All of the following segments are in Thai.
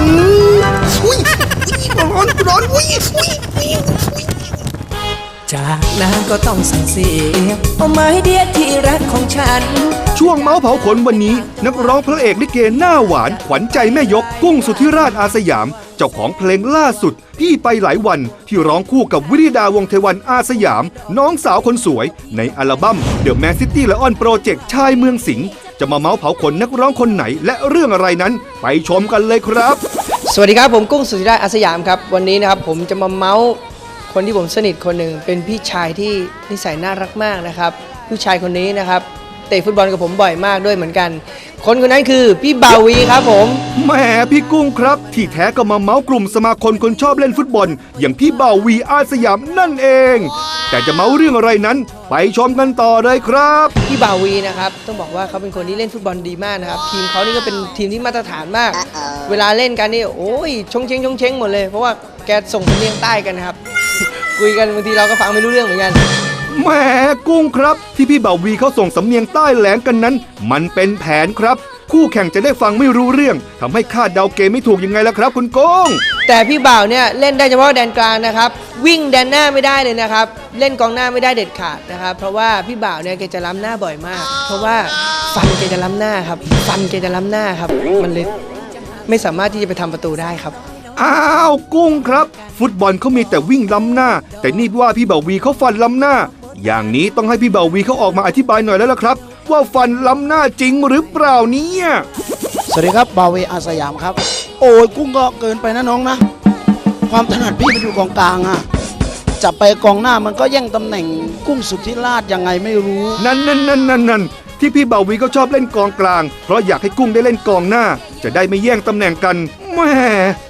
นอุ้ยร้อนร้อนอุ้ยอุ้ยอุ้ยจากนั้นก็ต้องสั่งเสียเอาไม้เดียที่รักของฉัน ช่วงเมาส์เผาขนวันนี้ นักร้องพระเอกลิเกหน้าหวาน ขวัญใจแม่ยกกุ้งสุธิราชอาสยาม เจ้าของเพลงล่าสุด พี่ไปหลายวันที่ร้องคู่กับวิริดาวงเทวันอาสยาม น้องสาวคนสวย ในอัลบั้ม The Man City และออนโปรเจกต์ชายเมืองสิงห์ จะมาเมาส์เผาขนนักร้องคนไหนและเรื่องอะไรนั้น ไปชมกันเลยครับ สวัสดีครับผมกุ้งสุธิราชอาสยามครับ วันนี้นะครับผมจะมาเมาส์คนที่ผมสนิทคนหนึ่งเป็นพี่ชายที่นิสัยน่ารักมากนะครับ ผู้ชายคนนี้นะครับเตะฟุตบอลกับผมบ่อยมากด้วยเหมือนกัน คนคนนั้นคือพี่บาวีครับผม แหมพี่กุ้งครับ ที่แท้ก็มาเมาส์กลุ่มสมาคมคนชอบเล่นฟุตบอล อย่างพี่บ่าววีอาสยามนั่นเอง แต่จะเมาส์เรื่องอะไรนั้น ไปชมกันต่อเลยครับ พี่บาวีนะครับต้องบอกว่าเขาเป็นคนที่เล่นฟุตบอลดีมากนะครับ ทีมเขานี่ก็เป็นทีมที่มาตรฐานมาก เวลาเล่นกันนี่โอ้ยชงเชงชงเชงหมดเลยเพราะว่าแกส่งสำเนียงใต้กันนะครับ คุยกันบางทีเราก็ฟังไม่รู้เรื่องเหมือนกัน แหมกุ้งครับ ที่พี่บ่าววีเขาส่งสำเนียงใต้แหลงกันนั้น มันเป็นแผนครับ คู่แข่งจะได้ฟังไม่รู้เรื่องทำให้คาดเดาเกมไม่ถูกยังไงล่ะครับ คุณกุ้งแต่พี่บ่าวเนี่ยเล่นได้เฉพาะแดนกลางนะครับ วิ่งแดนหน้าไม่ได้เลยนะครับ เล่นกองหน้าไม่ได้เด็ดขาดนะครับ เพราะว่าพี่บ่าวเนี่ยแกจะล้ำหน้าบ่อยมาก เพราะว่าฟันแกจะล้ำหน้าครับ ฟันแกจะล้ำหน้าครับ มันเลยไม่สามารถที่จะไปทำประตูได้ครับอ้าวกุ้งครับ ฟุตบอลเขามีแต่วิ่งล้ำหน้า แต่นี่ว่าพี่บ่าววีเขาฟันล้ำหน้า อย่างนี้ต้องให้พี่บ่าววีเขาออกมาอธิบายหน่อยแล้วล่ะครับ ว่าฟันล้ำหน้าจริงหรือเปล่าเนี่ยสวัสดีครับบาเวอาสยามครับ โอ้ยกุ้งก็เกินไปนะน้องนะ ความถนัดพี่มันอยู่กองกลางอะจับไปกองหน้ามันก็แย่งตำแหน่งกุ้งสุทธิราชยังไงไม่รู้ นั่นนั่นนั่นนั่นนั่นที่พี่บ่าววีเขาชอบเล่นกองกลาง เพราะอยากให้กุ้งได้เล่นกองหน้า จะได้ไม่แย่งตำแหน่งกันแหม่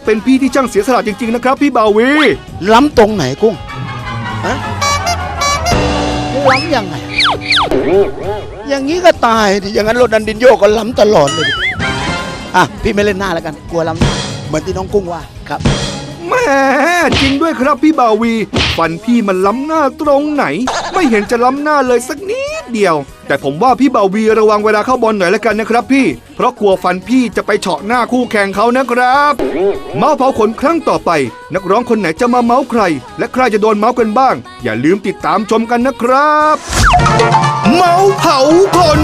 เป็นพี่ที่ช่างเสียสละจริงๆนะครับ พี่บ่าววีล้ำตรงไหนกุ้งฮะ ล้ำยังไง อย่างนี้ก็ตายดิอย่างนั้นรถดันดินโยก็ล้ำตลอดเลยดิอะพี่ไม่เล่นหน้าแล้วกัน กลัวล้ำหน้าเหมือนที่น้องกุ้งว่าครับ แหม่จริงด้วยครับพี่บาววี ฟันพี่มันล้ำหน้าตรงไหน ไม่เห็นจะล้ำหน้าเลยสักนิด เดียว แต่ผมว่าพี่เบาววีระวังเวลาเข้าบอลหน่อยแล้วกันนะครับพี่ เพราะกลัวฟันพี่จะไปเฉาะหน้าคู่แข่งเขานะครับ เมาส์เผาขนครั้งต่อไป นักร้องคนไหนจะมาเมาส์ใคร และใครจะโดนเมาส์กันบ้าง อย่าลืมติดตามชมกันนะครับ เมาส์เผาขน